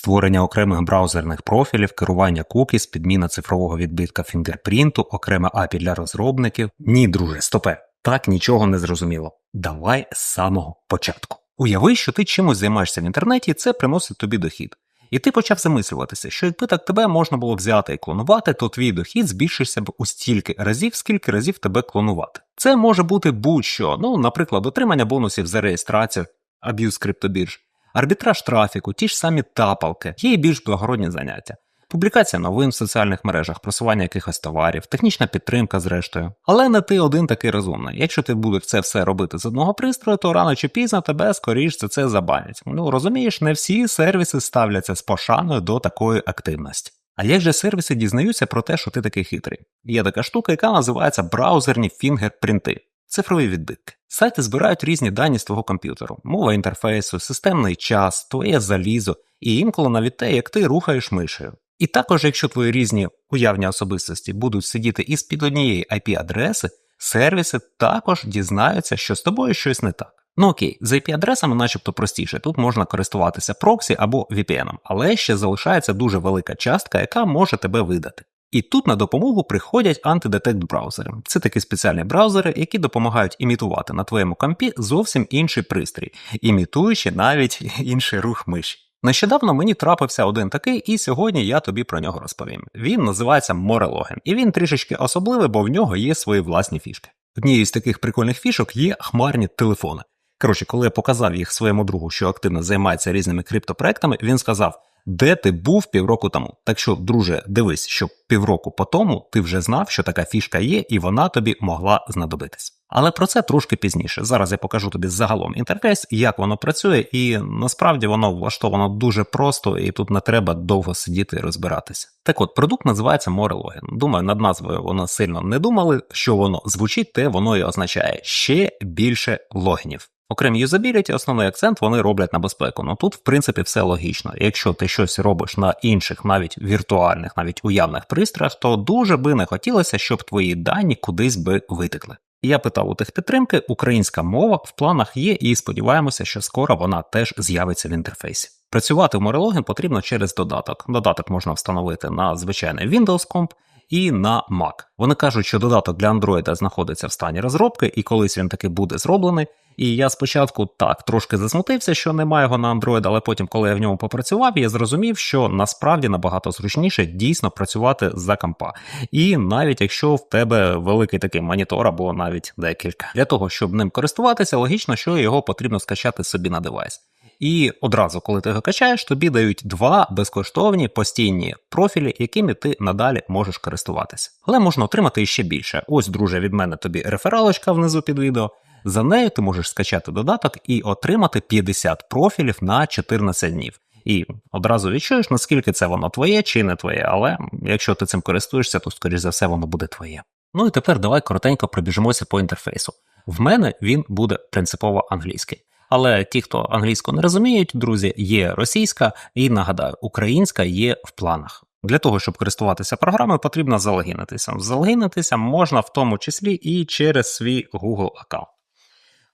створення окремих браузерних профілів, керування кукіс, підміна цифрового відбитка фінгерпринту, окреме API для розробників. Ні, друже, стопе. Так нічого не зрозуміло. Давай з самого початку. Уяви, що ти чимось займаєшся в інтернеті, і це приносить тобі дохід. І ти почав замислюватися, що якби так тебе можна було взяти і клонувати, то твій дохід збільшився б у стільки разів, скільки разів тебе клонувати. Це може бути будь-що, ну, наприклад, отримання бонусів за реєстрацію, аб'юз криптобірж, арбітраж трафіку, ті ж самі тапалки, є і більш благородні заняття. Публікація новин в соціальних мережах, просування якихось товарів, технічна підтримка, зрештою. Але не ти один такий розумний. Якщо ти будеш це все робити з одного пристрою, то рано чи пізно тебе скоріш за це забанять. Ну розумієш, не всі сервіси ставляться з пошаною до такої активності. А як же сервіси дізнаються про те, що ти такий хитрий? Є така штука, яка називається браузерні фінгерпринти. Цифрові відбитки. Сайти збирають різні дані з твого комп'ютеру, мова інтерфейсу, системний час, твоє залізо, і інколи навіть те, як ти рухаєш мишею. І також, якщо твої різні уявні особистості будуть сидіти із під однієї IP-адреси, сервіси також дізнаються, що з тобою щось не так. Ну окей, з IP-адресами начебто простіше, тут можна користуватися проксі або VPN, але ще залишається дуже велика частка, яка може тебе видати. І тут на допомогу приходять антидетект браузери. Це такі спеціальні браузери, які допомагають імітувати на твоєму компі зовсім інший пристрій, імітуючи навіть інший рух миші. Нещодавно мені трапився один такий, і сьогодні я тобі про нього розповім. Він називається Morelogin, і він трішечки особливий, бо в нього є свої власні фішки. Однією з таких прикольних фішок є хмарні телефони. Коротше, коли я показав їх своєму другу, що активно займається різними криптопроектами, він сказав: де ти був півроку тому. Так що, друже, дивись, що півроку по тому ти вже знав, що така фішка є, і вона тобі могла знадобитись. Але про це трошки пізніше. Зараз я покажу тобі загалом інтерфейс, як воно працює, і насправді воно влаштовано дуже просто, і тут не треба довго сидіти і розбиратися. Так от, продукт називається Morelogin. Думаю, над назвою воно сильно не думали, що воно звучить, те воно і означає ще більше логінів. Окрім юзабіліті, основний акцент вони роблять на безпеку. Ну тут, в принципі, все логічно. Якщо ти щось робиш на інших, навіть віртуальних, навіть уявних пристроях, то дуже би не хотілося, щоб твої дані кудись би витекли. Я питав у техпідтримки, українська мова в планах є, і сподіваємося, що скоро вона теж з'явиться в інтерфейсі. Працювати в Morelogin потрібно через додаток. Додаток можна встановити на звичайний Windows Comp і на Mac. Вони кажуть, що додаток для Android знаходиться в стані розробки, і колись він таки буде зроблений. І я спочатку так трошки засмутився, що немає його на Android, але потім, коли я в ньому попрацював, я зрозумів, що насправді набагато зручніше дійсно працювати за компа. І навіть якщо в тебе великий такий монітор або навіть декілька. Для того, щоб ним користуватися, логічно, що його потрібно скачати собі на девайс. І одразу, коли ти його качаєш, тобі дають два безкоштовні постійні профілі, якими ти надалі можеш користуватися. Але можна отримати іще більше. Ось, друже, від мене тобі рефералочка внизу під відео. За нею ти можеш скачати додаток і отримати 50 профілів на 14 днів. І одразу відчуєш, наскільки це воно твоє чи не твоє, але якщо ти цим користуєшся, то скоріш за все воно буде твоє. Ну і тепер давай коротенько пробіжимося по інтерфейсу. В мене він буде принципово англійський. Але ті, хто англійську не розуміють, друзі, є російська і нагадаю, українська є в планах. Для того, щоб користуватися програмою, потрібно залогінитися. Залогінитися можна в тому числі і через свій Google аккаунт.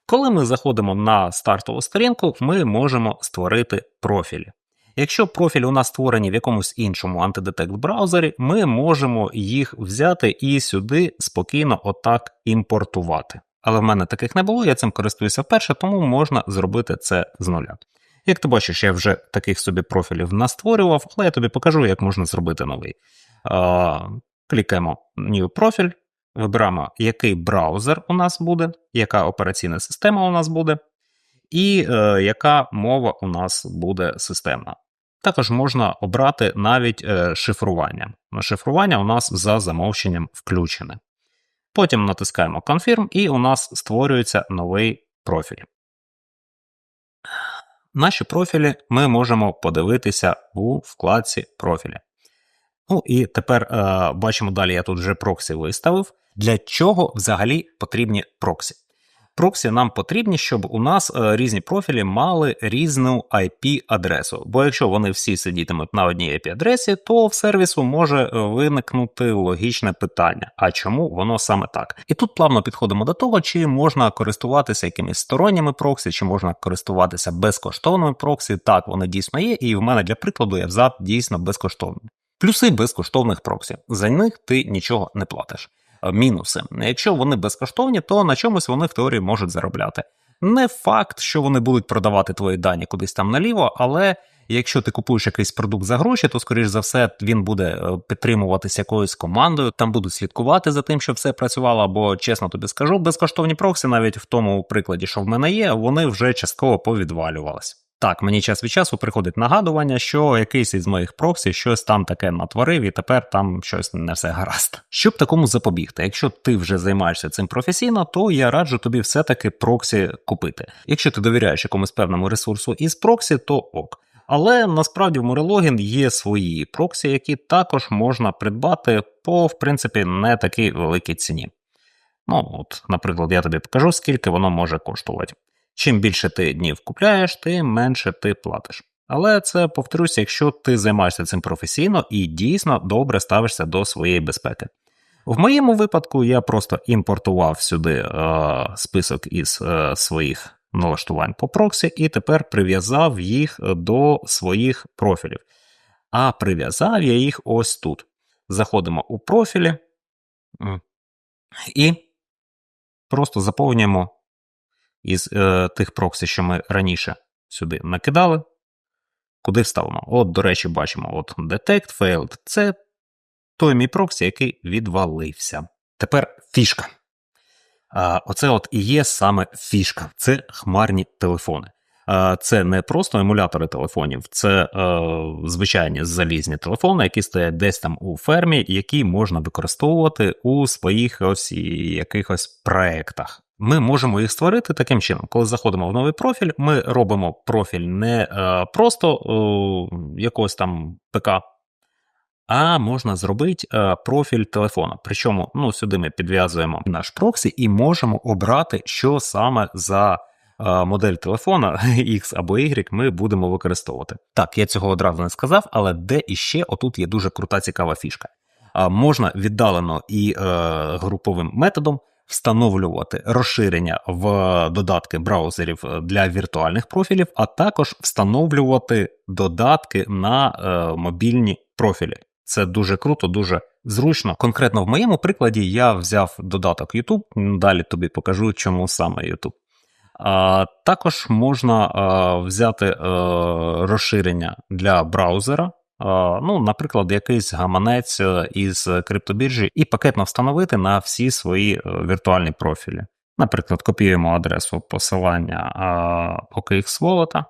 Коли ми заходимо на стартову сторінку, ми можемо створити профілі. Якщо профіль у нас створені в якомусь іншому антидетект браузері, ми можемо їх взяти і сюди спокійно отак імпортувати. Але в мене таких не було, я цим користуюся вперше, тому можна зробити це з нуля. Як ти бачиш, я вже таких собі профілів настворював, але я тобі покажу, як можна зробити новий. А, клікаємо New профіль, вибираємо, який браузер у нас буде, яка операційна система у нас буде, і е, яка мова у нас буде системна. Також можна обрати навіть е, шифрування. Шифрування у нас за замовченням включене. Потім натискаємо Confirm, і у нас створюється новий профіль. Наші профілі ми можемо подивитися у вкладці профілі. Ну і тепер е, бачимо далі, я тут вже проксі виставив. Для чого взагалі потрібні проксі? Проксі нам потрібні, щоб у нас е, різні профілі мали різну IP-адресу. Бо якщо вони всі сидітимуть на одній IP-адресі, то в сервісу може е, виникнути логічне питання: а чому воно саме так? І тут плавно підходимо до того, чи можна користуватися якимись сторонніми проксі, чи можна користуватися безкоштовними проксі. Так, вони дійсно є, і в мене для прикладу я взяв дійсно безкоштовні. Плюси безкоштовних проксі. За них ти нічого не платиш. Е, Мінуси. Якщо вони безкоштовні, то на чомусь вони в теорії можуть заробляти. Не факт, що вони будуть продавати твої дані кудись там наліво, але якщо ти купуєш якийсь продукт за гроші, то скоріш за все він буде е, підтримуватися якоюсь командою, там будуть слідкувати за тим, щоб все працювало. Або чесно тобі скажу, безкоштовні проксі, навіть в тому прикладі, що в мене є, вони вже частково повідвалювались. Так, мені час від часу приходить нагадування, що якийсь із моїх проксі щось там таке натворив, і тепер там щось не все гаразд. Щоб такому запобігти, якщо ти вже займаєшся цим професійно, то я раджу тобі все-таки проксі купити. Якщо ти довіряєш якомусь певному ресурсу із проксі, то ок. Але насправді в Morelogin є свої проксі, які також можна придбати по, в принципі, не такій великій ціні. Ну, от, наприклад, я тобі покажу, скільки воно може коштувати. Чим більше ти днів купляєш, тим менше ти платиш. Але це повторюся, якщо ти займаєшся цим професійно і дійсно добре ставишся до своєї безпеки. В моєму випадку я просто імпортував сюди е, список із е, своїх налаштувань по проксі і тепер прив'язав їх до своїх профілів. А прив'язав я їх ось тут. Заходимо у профілі і просто заповнюємо із е, тих проксі, що ми раніше сюди накидали. Куди вставимо? От, до речі, бачимо: от Detect Failed. Це той мій проксі, який відвалився. Тепер фішка. А, Оце от і є саме фішка. Це хмарні телефони. А, Це не просто емулятори телефонів, це е, звичайні залізні телефони, які стоять десь там у фермі, які можна використовувати у своїх ось якихось проектах. Ми можемо їх створити таким чином. Коли заходимо в новий профіль, ми робимо профіль не е, просто е, якогось там ПК, а можна зробити е, профіль телефона. Причому ну, сюди ми підв'язуємо наш проксі і можемо обрати, що саме за модель телефона X або Y ми будемо використовувати. Так, я цього одразу не сказав, але де іще отут є дуже крута цікава фішка. Можна віддалено і е, груповим методом встановлювати розширення в додатки браузерів для віртуальних профілів, а також встановлювати додатки на е, мобільні профілі. Це дуже круто, дуже зручно. Конкретно в моєму прикладі я взяв додаток YouTube, далі тобі покажу, чому саме YouTube. А, Також можна а, взяти а, розширення для браузера. Ну, Наприклад, якийсь гаманець із криптобіржі і пакетно встановити на всі свої е, віртуальні профілі. Наприклад, копіюємо адресу посилання OKX Wallet.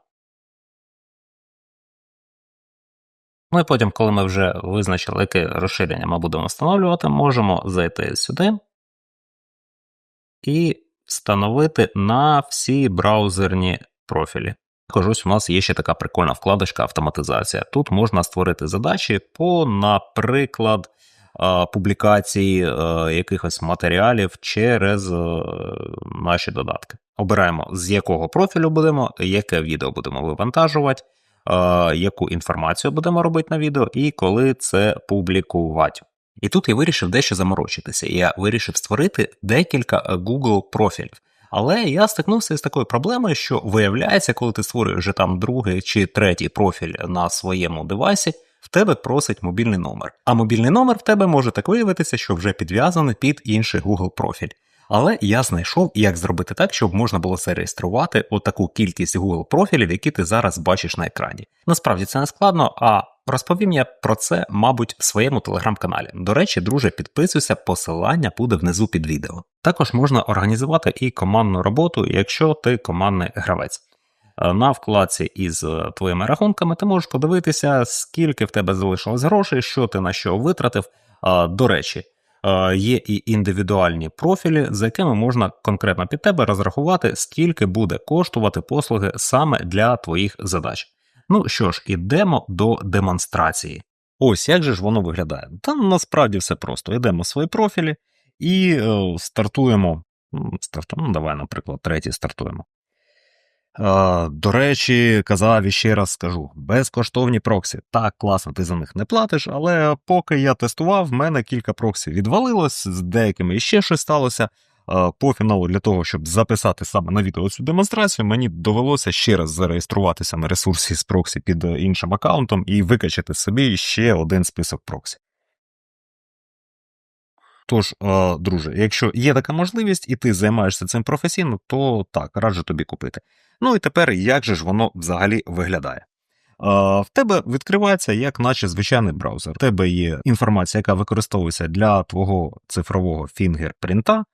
Ну і потім, коли ми вже визначили, яке розширення ми будемо встановлювати, можемо зайти сюди і встановити на всі браузерні профілі. Також ось у нас є ще така прикольна вкладочка автоматизація. Тут можна створити задачі по, наприклад, публікації якихось матеріалів через наші додатки. Обираємо, з якого профілю будемо, яке відео будемо вивантажувати яку інформацію будемо робити на відео, і коли це публікувати. І тут я вирішив дещо заморочитися. Я вирішив створити декілька Google профілів. Але я стикнувся з такою проблемою, що виявляється, коли ти створюєш вже там другий чи третій профіль на своєму девайсі, в тебе просить мобільний номер. А мобільний номер в тебе може так виявитися, що вже підв'язаний під інший Google профіль. Але я знайшов, як зробити так, щоб можна було зареєструвати отаку кількість Google профілів, які ти зараз бачиш на екрані. Насправді це не складно, а розповім я про це, мабуть, в своєму телеграм-каналі. До речі, друже, підписуйся, посилання буде внизу під відео. Також можна організувати і командну роботу, якщо ти командний гравець. На вкладці із е, твоїми рахунками ти можеш подивитися, скільки в тебе залишилось грошей, що ти на що витратив. До речі, є і індивідуальні профілі, за якими можна конкретно під тебе розрахувати, скільки буде коштувати послуги саме для твоїх задач. Ну що ж, ідемо до демонстрації. Ось як же ж воно виглядає. Та насправді все просто. Йдемо в свої профілі і е, стартуємо Стартуємо, ну, давай, наприклад, третій стартуємо. Е, до речі, казав і ще раз скажу: безкоштовні проксі. Так, класно, ти за них не платиш, але поки я тестував, в мене кілька проксі відвалилось, з деякими іще щось сталося. Е, по фіналу для того, щоб записати саме на відео цю демонстрацію, мені довелося ще раз зареєструватися на ресурсі з проксі під іншим аккаунтом і викачати собі ще один список проксі. Тож, е, друже, якщо є така можливість і ти займаєшся цим професійно, то так, раджу тобі купити. Ну і тепер як же ж воно взагалі виглядає? В тебе відкривається як наче звичайний браузер. У тебе є інформація, яка використовується для твого цифрового фінгерпринта.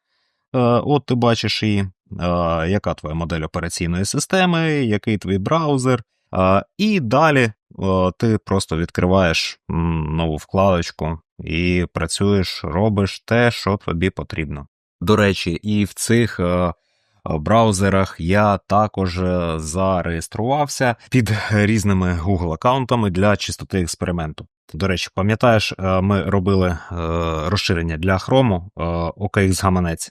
От ти бачиш її, яка твоя модель операційної системи, який твій браузер. І далі ти просто відкриваєш нову вкладочку і працюєш, робиш те, що тобі потрібно. До речі, і в цих браузерах я також е, зареєструвався під різними Google аккаунтами для чистоти експерименту. До речі, пам'ятаєш, е, ми робили е, розширення для Chrome OKX гаманець,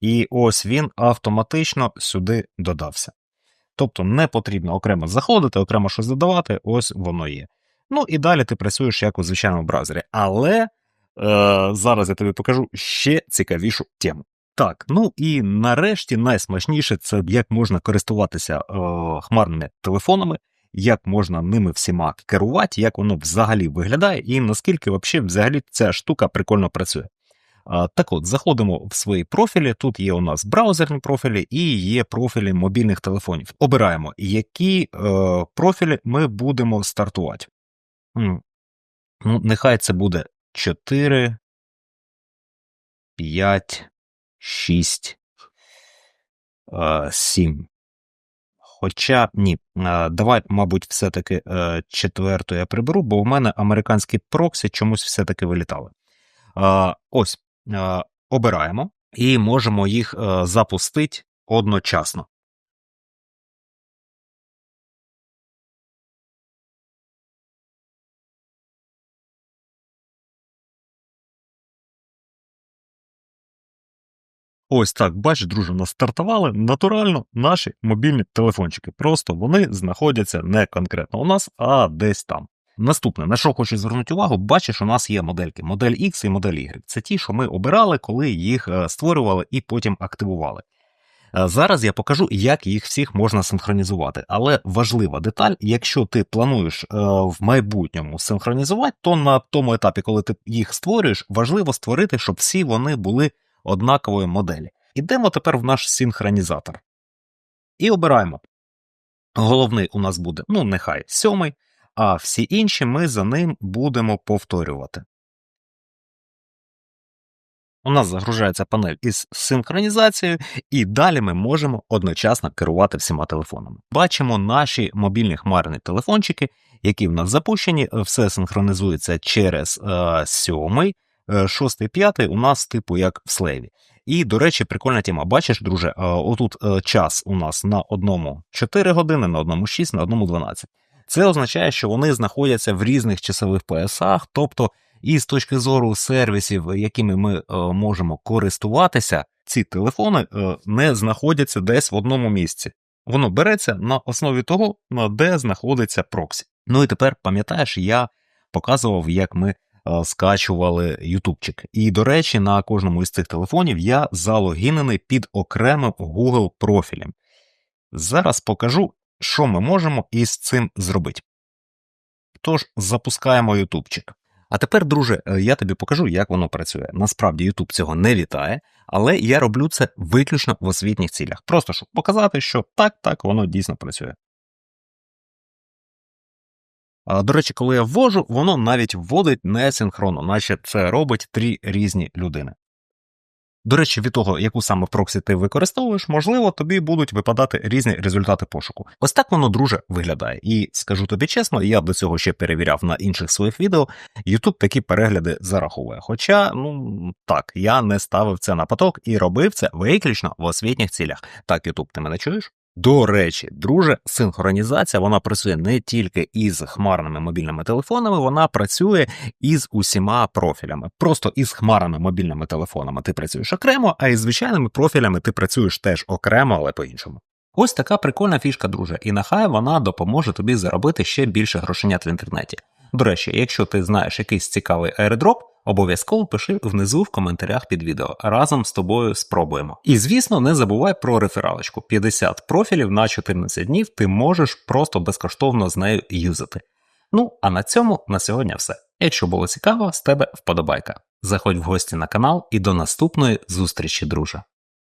і ось він автоматично сюди додався. Тобто не потрібно окремо заходити, окремо щось додавати, ось воно є. Ну і далі ти працюєш як у звичайному браузері. Але е, зараз я тобі покажу ще цікавішу тему. Так, ну і нарешті найсмачніше це як можна користуватися е, хмарними телефонами, як можна ними всіма керувати, як воно взагалі виглядає, і наскільки взагалі ця штука прикольно працює. Так от, заходимо в свої профілі. Тут є у нас браузерні профілі і є профілі мобільних телефонів. Обираємо, які е, профілі ми будемо стартувати. Ну, Нехай це буде 4, 5, 6, 7. Хоча ні, е, давай, мабуть, все-таки е, четверту я приберу, бо в мене американські проксі чомусь все-таки вилітали. Ось обираємо і можемо їх е, запустити одночасно. Ось так, бачиш, друже, нас стартували натурально наші мобільні телефончики. Просто вони знаходяться не конкретно у нас, а десь там. Наступне, на що хочу звернути увагу, бачиш, у нас є модельки: модель X і модель Y. Це ті, що ми обирали, коли їх е, створювали і потім активували. Е, зараз я покажу, як їх всіх можна синхронізувати. Але важлива деталь: якщо ти плануєш е, в майбутньому синхронізувати, то на тому етапі, коли ти їх створюєш, важливо створити, щоб всі вони були однакової моделі. Ідемо тепер в наш синхронізатор. І обираємо. Головний у нас буде, ну, нехай сьомий а всі інші ми за ним будемо повторювати. У нас загружається панель із синхронізацією, і далі ми можемо одночасно керувати всіма телефонами. Бачимо наші мобільні хмарні телефончики, які в нас запущені, все синхронізується через е, сьомий, е, шостий, п'ятий у нас типу як в слейві. І, до речі, прикольна тема. Бачиш, друже, е, отут е, час у нас на одному 4 години, на одному 6, на одному 12. Це означає, що вони знаходяться в різних часових поясах, тобто, і з точки зору сервісів, якими ми е, можемо користуватися, ці телефони е, не знаходяться десь в одному місці. Воно береться на основі того, де знаходиться проксі. Ну і тепер пам'ятаєш, я показував, як ми е, скачували ютубчик. І, до речі, на кожному із цих телефонів я залогінений під окремим Google профілем. Зараз покажу, що ми можемо із цим зробити? Тож, запускаємо ютубчик. А тепер, друже, е, я тобі покажу, як воно працює. Насправді, YouTube цього не вітає, але я роблю це виключно в освітніх цілях. Просто щоб показати, що так, так, воно дійсно працює. До речі, коли я ввожу, воно навіть вводить несинхронно, наче це робить три різні людини. До речі, від того, яку саме проксі ти використовуєш, можливо, тобі будуть випадати різні результати пошуку. Ось так воно, друже, виглядає. І скажу тобі чесно, я до цього ще перевіряв на інших своїх відео. YouTube такі перегляди зараховує. Хоча, ну так, я не ставив це на поток і робив це виключно в освітніх цілях. Так, YouTube, ти мене чуєш? До речі, друже, синхронізація вона працює не тільки із хмарними мобільними телефонами, вона працює із усіма профілями. Просто із хмарними мобільними телефонами ти працюєш окремо, а із звичайними профілями ти працюєш теж окремо, але по-іншому. Ось така прикольна фішка, друже, і нехай вона допоможе тобі заробити ще більше грошенят в інтернеті. До речі, якщо ти знаєш якийсь цікавий airdrop, обов'язково пиши внизу в коментарях під відео. Разом з тобою спробуємо. І звісно, не забувай про рефералочку. 50 профілів на 14 днів ти можеш просто безкоштовно з нею юзати. Ну, а на цьому на сьогодні все. Якщо було цікаво, з тебе вподобайка. Заходь в гості на канал і до наступної зустрічі, друже.